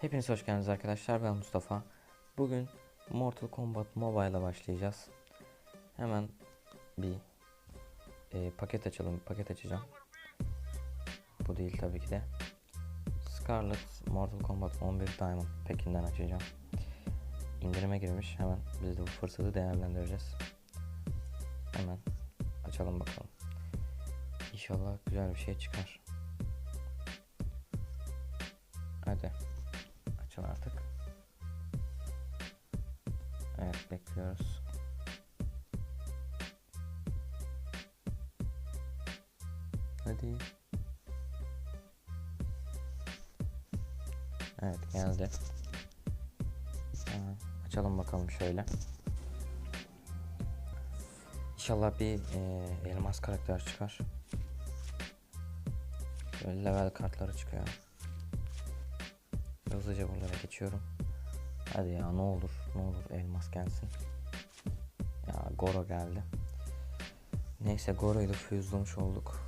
Hepiniz hoş geldiniz arkadaşlar. Ben Mustafa. Bugün Mortal Kombat Mobile'a başlayacağız. Hemen bir e, paket açalım. Paket açacağım. Bu değil tabii ki de. Scarlet Mortal Kombat 11 Diamond pekinden açacağım. İndirime girmiş. Hemen biz de bu fırsatı değerlendireceğiz. Hemen açalım bakalım. İnşallah güzel bir şey çıkar. Açın artık. Evet bekliyoruz. Hadi. Evet geldi. Açalım bakalım şöyle. İnşallah bir e, elmas karakter çıkar. Böyle level kartları çıkıyor. Hızlıca buralara geçiyorum. Hadi ya ne olur ne olur elmas gelsin. Ya Goro geldi. Neyse Goro'yu da füzlamış olduk.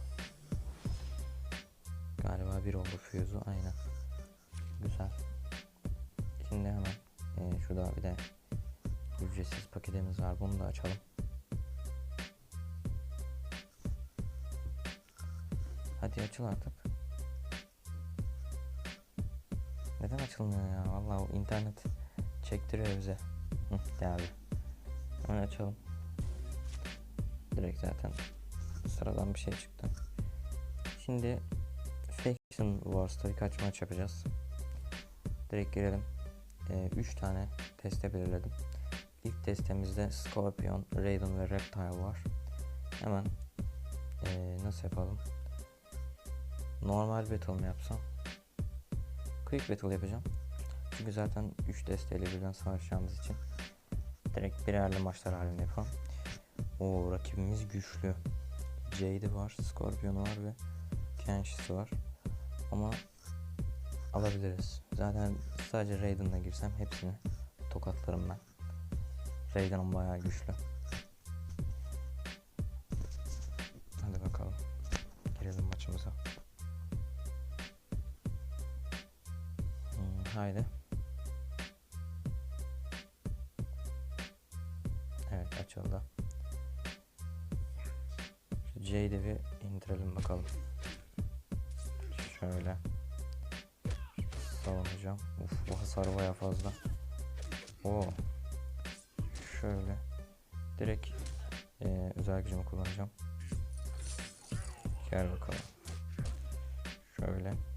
Galiba bir oldu füzü aynen. Güzel. Şimdi hemen e, şurada bir de ücretsiz paketimiz var. Bunu da açalım. Hadi açıl artık. Açılmıyor ya? Vallahi o internet çektiriyor bize. Hı, geldi. Hemen açalım. Direkt zaten sıradan bir şey çıktı. Şimdi Faction Wars'ta birkaç maç yapacağız. Direkt girelim. 3 tane teste belirledim. İlk testimizde Scorpion, Raiden ve Reptile var. Hemen ee, nasıl yapalım? Normal battle mı yapsam? Quick battle yapacağım. Çünkü zaten 3 desteğiyle birden savaşacağımız için direkt birerli maçlar halinde yapalım. O rakibimiz güçlü. Jade var, Scorpion'u var ve Kenshi'si var. Ama alabiliriz. Zaten sadece Raiden'la girsem hepsini tokatlarım ben. Raiden'ım bayağı güçlü. Haydi. Evet açıldı. Şu de bir indirelim bakalım. Şöyle. Savunacağım. Uf bu hasar baya fazla. Oo. Şöyle. Direkt eee, özel gücümü kullanacağım. Gel bakalım. Şöyle.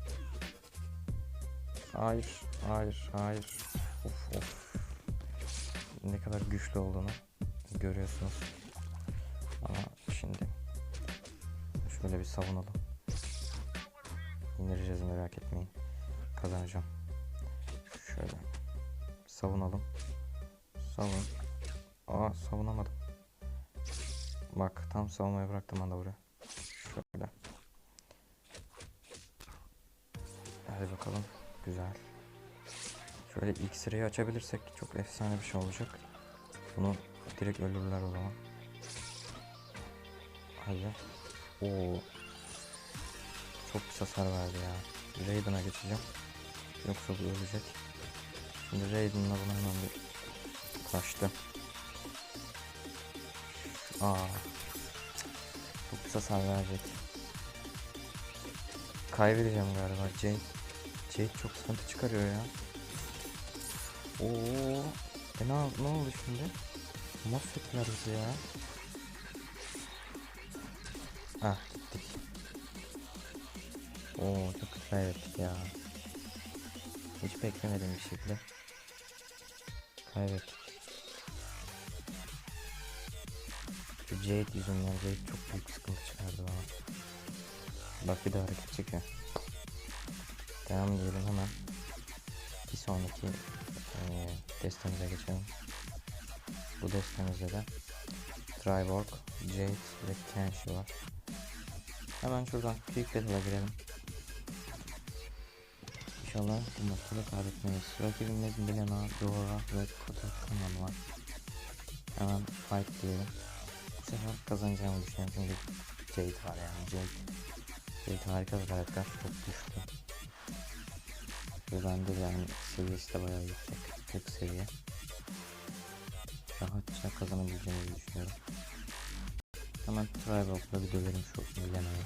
Hayır, hayır, hayır. Of of. Ne kadar güçlü olduğunu görüyorsunuz. Ama şimdi şöyle bir savunalım. İndireceğiz merak etmeyin. Kazanacağım. Şöyle savunalım. Savun. Aa savunamadım. Bak tam savunmayı bıraktım anda buraya. Şöyle. Hadi bakalım. Güzel. Şöyle sırayı açabilirsek çok efsane bir şey olacak. Bunu direkt öldürürler o zaman. Hadi. Oo. Çok pis hasar verdi ya. Raiden'a geçeceğim. Yoksa bu ölecek. Şimdi Raiden'la buna hemen bir kaçtı. Aa. Çok pis hasar verecek. Kaybedeceğim galiba. Jade. Jade çok sıkıntı çıkarıyor ya. Oo. E ne, ne oldu şimdi? Mahvettiler bizi ya. Ah gittik. Oo çok kaybettik ya. Hiç beklemedim bir şekilde. Kaybettik. Şu Jade yüzünden Jade çok büyük sıkıntı çıkardı bana. Bak bir de hareket çekiyor. Devam diyelim hemen. Bir sonraki eee destemize geçelim. Bu destemizde de Triborg, Jade ve Kenshi var. Hemen şuradan Quick Battle'a girelim. İnşallah bu maçta da kaybetmeyiz. Rakibimde Milena, Dora ve Kotakan var. Hemen fight diyelim. Bu sefer kazanacağımı düşünüyorum çünkü Jade var yani Jade. Jade harika bir karakter. Çok güçlü. Ve bende de yani seviyesi de bayağı yüksek. 40 seviye. Rahatça kazanabileceğimi düşünüyorum. Hemen Tribal'la bir döverim şu Milena'yı.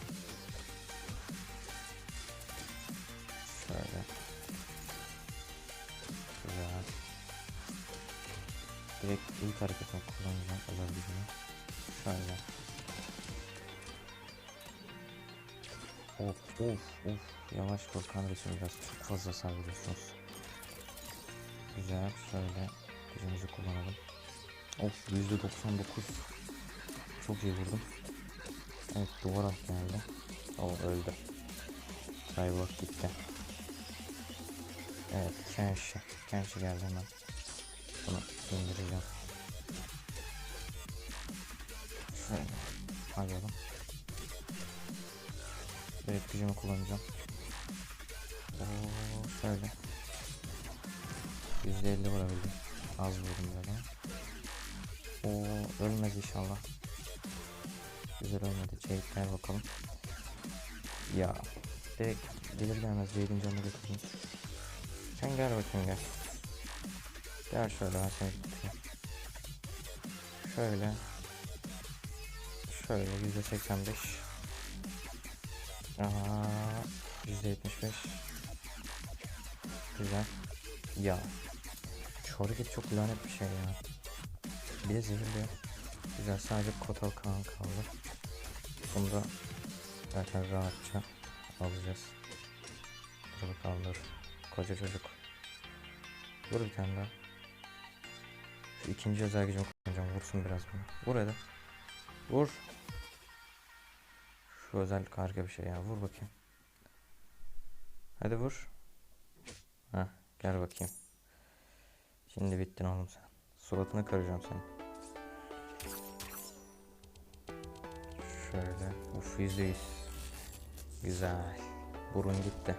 Şöyle. Güzel. Direkt ilk hareketimi kullanacağım olabildiğini. Şöyle. Of of of. Yavaş vur kardeşim biraz çok fazla saldırıyorsunuz. Güzel şöyle gücümüzü kullanalım. Of %99. Çok iyi vurdum. Evet duvar alt geldi. O öldü. Cyborg gitti. Evet Kenshi. Kenshi geldi hemen. Bunu indireceğim. Şöyle alalım. Evet gücümü kullanacağım. Oo, şöyle. %50 vurabildim. Az vurdum ama. Oo, ölmez inşallah. Güzel ölmedi. Çelik gel bakalım. Ya. Direkt gelir gelmez Jade'in canını götürdüm. Sen gel bakayım gel. Gel şöyle ben seni tutayım. Şöyle. Şöyle yüzde seksen beş. Aha. Yüzde yetmiş beş. Güzel. Ya. Şu hareket çok lanet bir şey ya. Bir de zehirli. Güzel sadece Kotal Kaan kaldı. Bunu da zaten rahatça alacağız. Dur bakalım dur. Koca çocuk. Vur bir tane daha. Şu ikinci özel gücümü kullanacağım. Vursun biraz bunu. Vur hadi. Vur. Şu özellik harika bir şey ya. Vur bakayım. Hadi vur. Heh, gel bakayım. Şimdi bittin oğlum sen. Suratını kıracağım senin. Şöyle. Uf yüzde yüz. Güzel. Burun gitti.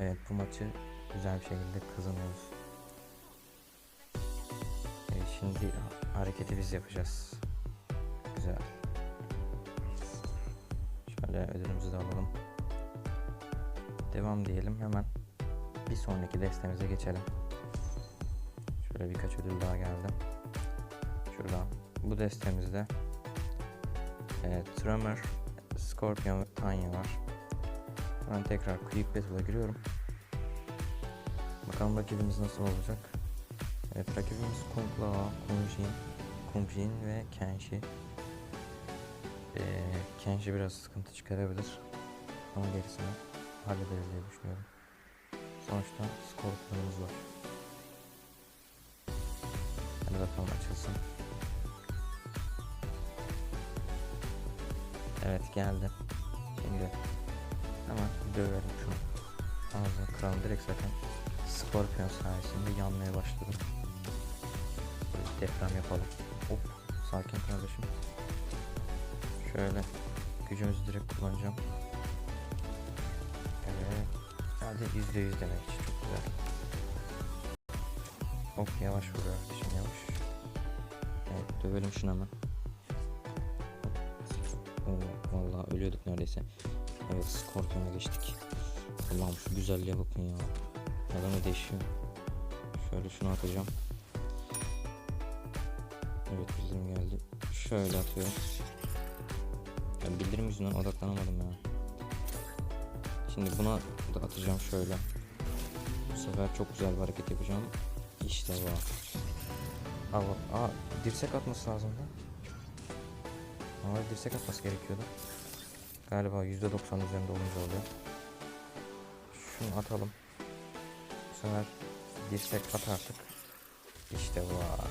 Evet bu maçı güzel bir şekilde kazanıyoruz. Evet, şimdi hareketi biz yapacağız. Güzel. Şöyle ödülümüzü de alalım. Devam diyelim hemen. Bir sonraki destemize geçelim. Şöyle birkaç ödül daha geldi. Şuradan. Bu destemizde e, Tremor, Scorpion ve Tanya var. Ben tekrar Quick Battle'a giriyorum. Bakalım rakibimiz nasıl olacak. Evet rakibimiz Kung Lao, Kung Jin, Kung Jin ve Kenshi. Ee, Kenshi biraz sıkıntı çıkarabilir. Ama gerisini hallederiz diye düşünüyorum. Sonuçta Scorpion'umuz var. Hadi bakalım açılsın. Evet geldi. Şimdi hemen döverim şunu. Ağzını kıralım direkt zaten. Scorpion sayesinde yanmaya başladım. Deprem yapalım. Hop sakin kardeşim. Şöyle gücümüzü direkt kullanacağım. Evet. Hadi yüzde yüz demek için çok güzel. Hop yavaş vuruyor kardeşim yavaş. Evet dövelim şunu hemen. Oo, vallahi ölüyorduk neredeyse. Evet Scorpion'a geçtik. Allah'ım şu güzelliğe bakın ya. Adamı değişiyor. Şöyle şunu atacağım. Evet bildirim geldi. Şöyle atıyorum. Ya bildirim yüzünden odaklanamadım ya. Şimdi buna da atacağım şöyle. Bu sefer çok güzel bir hareket yapacağım. İşte bu. Aa, aa dirsek atması lazım da. Ama dirsek atması gerekiyordu. Galiba %90 üzerinde olunca oluyor. Şunu atalım. Bu sefer dirsek at artık. İşte bu.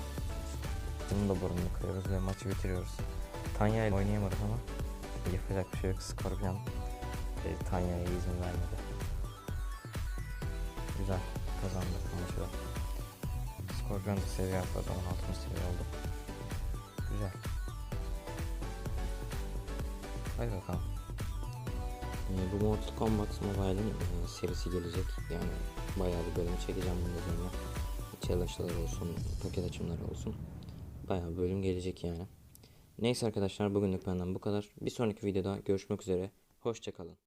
Bunu da burnunu kırıyoruz ve maçı bitiriyoruz. Tanya ile oynayamadık ama yapacak bir şey yok. Scorpion e, Tanya'ya izin vermedi. Güzel kazandık maçı da. Scorpion da seviye atladı 16. seviye oldu. Güzel. Hadi bakalım. Ee, Bu Mortal Kombat Mobile'ın e, serisi gelecek. Yani bayağı bir bölüm çekeceğim bunun üzerine. Challenge'lar olsun, paket açımları olsun. Bayağı bölüm gelecek yani. Neyse arkadaşlar bugünlük benden bu kadar. Bir sonraki videoda görüşmek üzere. Hoşçakalın.